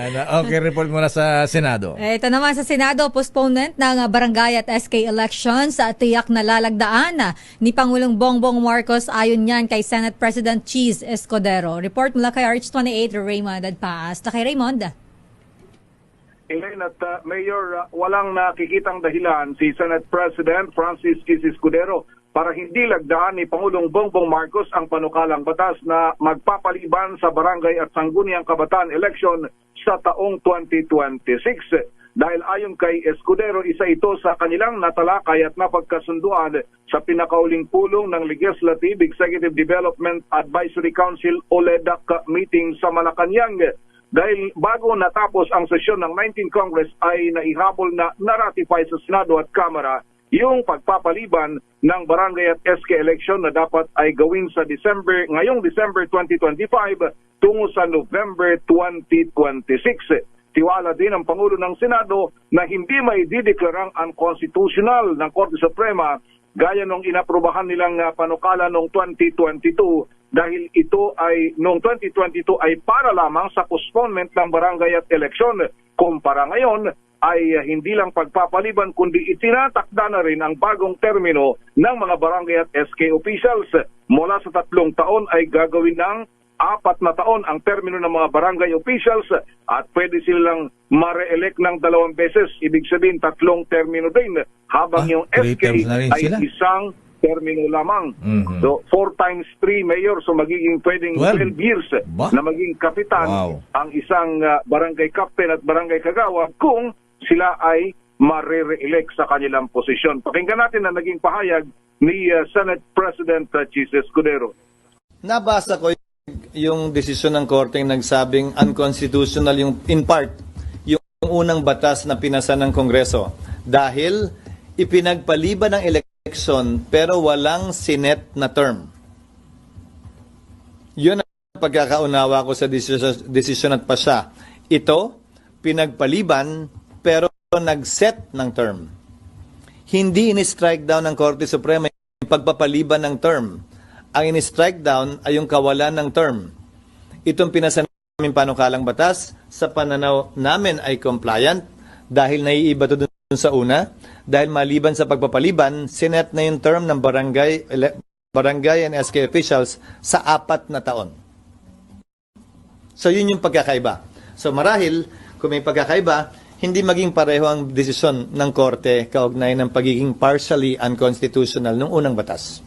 Ano, Okay, report muna sa Senado. Ito naman sa Senado, postponement ng barangay at SK elections sa tiyak na lalagdaan ni Pangulong Bongbong Marcos ayon yan kay Senate President Cheese Escudero. Report mula kay RH28, Raymond Adpaas. Na kay Raymond. Elaine at uh, Mayor, uh, walang nakikitang dahilan si Senate President Francis Kis Escudero para hindi lagdaan ni Pangulong Bongbong Marcos ang panukalang batas na magpapaliban sa barangay at sangguniang kabataan election sa taong 2026. Dahil ayon kay Escudero, isa ito sa kanilang natalakay at napagkasunduan sa pinakauling pulong ng Legislative Executive Development Advisory Council o LEDAC meeting sa Malacanang dahil bago natapos ang sesyon ng 19th Congress ay naihabol na na-ratify sa Senado at Kamara yung pagpapaliban ng barangay at SK election na dapat ay gawin sa December, ngayong December 2025 tungo sa November 2026. Tiwala din ang Pangulo ng Senado na hindi may dideklarang unconstitutional ng Korte Suprema gaya nung inaprubahan nilang uh, panukala noong 2022 dahil ito ay noong 2022 ay para lamang sa postponement ng barangay at eleksyon kumpara ngayon ay uh, hindi lang pagpapaliban kundi itinatakda na rin ang bagong termino ng mga barangay at SK officials mula sa tatlong taon ay gagawin ng apat na taon ang termino ng mga barangay officials at pwede silang mare-elect ng dalawang beses. Ibig sabihin, tatlong termino din. Habang Ah, yung SK ay sila. isang termino lamang. Mhm. So, four times three mayor, so magiging pwedeng Twelve. 12 years Ba? na maging kapitan Wow. ang isang uh, barangay captain at barangay kagawad kung sila ay marire-elect sa kanilang posisyon. Pakinggan natin ang naging pahayag ni uh, Senate President uh, Chis Escudero. Nabasa ko yung desisyon ng korte nagsabing unconstitutional yung in part yung unang batas na pinasa ng Kongreso dahil ipinagpaliban ng election pero walang sinet na term. Yun ang pagkakaunawa ko sa desisyon, at pasya. Ito, pinagpaliban nag-set ng term. Hindi in-strike down ng Korte Suprema yung pagpapaliban ng term. Ang in-strike down ay yung kawalan ng term. Itong pinasa namin panukalang batas, sa pananaw namin ay compliant dahil naiiba to dun sa una. Dahil maliban sa pagpapaliban, sinet na yung term ng barangay, barangay and SK officials sa apat na taon. So yun yung pagkakaiba. So marahil, kung may pagkakaiba, hindi maging pareho ang desisyon ng korte kaugnay ng pagiging partially unconstitutional ng unang batas.